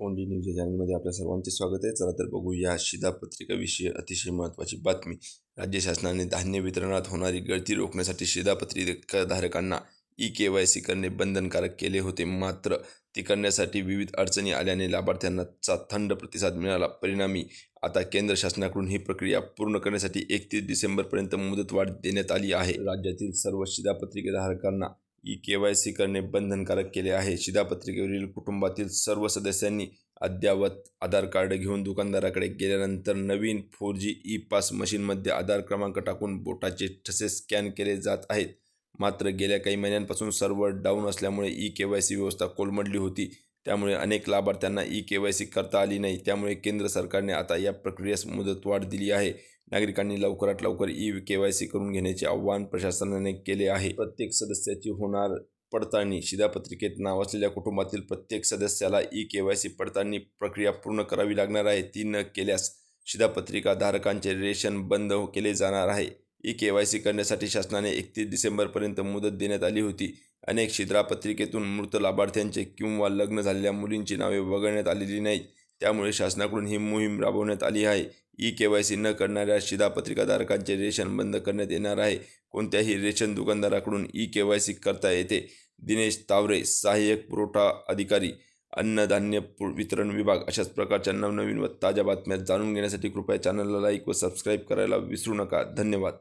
Only news या चॅनलमध्ये आपल्या सर्वांचे स्वागत आहे. चला तर बघूया शिधापत्रिकाविषयी अतिशय महत्त्वाची बातमी. राज्य शासनाने धान्य वितरणात होणारी गळती रोखण्यासाठी शिधापत्रिकाधारकांना ई के वाय सी करणे बंधनकारक केले होते. मात्र ती करण्यासाठी विविध अडचणी आल्याने लाभार्थ्यांचा थंड प्रतिसाद मिळाला. परिणामी आता केंद्र शासनाकडून ही प्रक्रिया पूर्ण करण्यासाठी एकतीस डिसेंबरपर्यंत मुदतवाढ देण्यात आली आहे. राज्यातील सर्व शिधापत्रिकाधारकांना ई के वाय सी करणे बंधनकारक केले आहे. शिधापत्रिकेवरील कुटुंबातील सर्व सदस्यांनी अद्ययावत आधार कार्ड घेऊन दुकानदाराकडे गेल्यानंतर नवीन फोर जी ई पास मशीनमध्ये आधार क्रमांक टाकून बोटाचे ठसे स्कॅन केले जात आहेत. मात्र गेल्या काही महिन्यांपासून सर्व्हर डाऊन असल्यामुळे ई के वाय सी व्यवस्था कोलमडली होती. त्यामुळे अनेक लाभार्थ्यांना ई के वाय सी करता आली नाही. त्यामुळे केंद्र सरकारने आता या प्रक्रियेस मुदतवाढ दिली आहे. नागरिकांनी लवकरात लवकर ई के वाय सी करून घेण्याचे आव्हान प्रशासनाने केले आहे. प्रत्येक सदस्याची होणार पडताळणी शिधापत्रिकेत नाव असलेल्या कुटुंबातील प्रत्येक सदस्याला ई के वाय सी पडताळणी प्रक्रिया पूर्ण करावी लागणार आहे. ती न केल्यास शिधापत्रिका धारकांचे रेशन बंद केले जाणार आहे. ई के वाय सी करण्यासाठी शासनाने एकतीस डिसेंबरपर्यंत मुदत देण्यात आली होती. अनेक शिद्रापत्रिकेतून मृत लाभार्थ्यांचे किंवा लग्न झालेल्या मुलींची नावे वगळण्यात आलेली नाहीत. त्यामुळे शासनाकडून ही मोहीम राबवण्यात आली आहे. ई के वाय सी न करणाऱ्या शिधापत्रिकाधारकांचे रेशन बंद करण्यात येणार आहे. कोणत्याही रेशन दुकानदाराकडून ई के वाय सी करता येते. दिनेश तावरे सहाय्यक पुरवठा अधिकारी अन्नधान्य पु- वितरण विभाग अशाच प्रकारच्या नवनवीन व ताज्या बातम्या जाणून घेण्यासाठी कृपया चॅनलला लाईक व सबस्क्राईब करायला विसरू नका. धन्यवाद.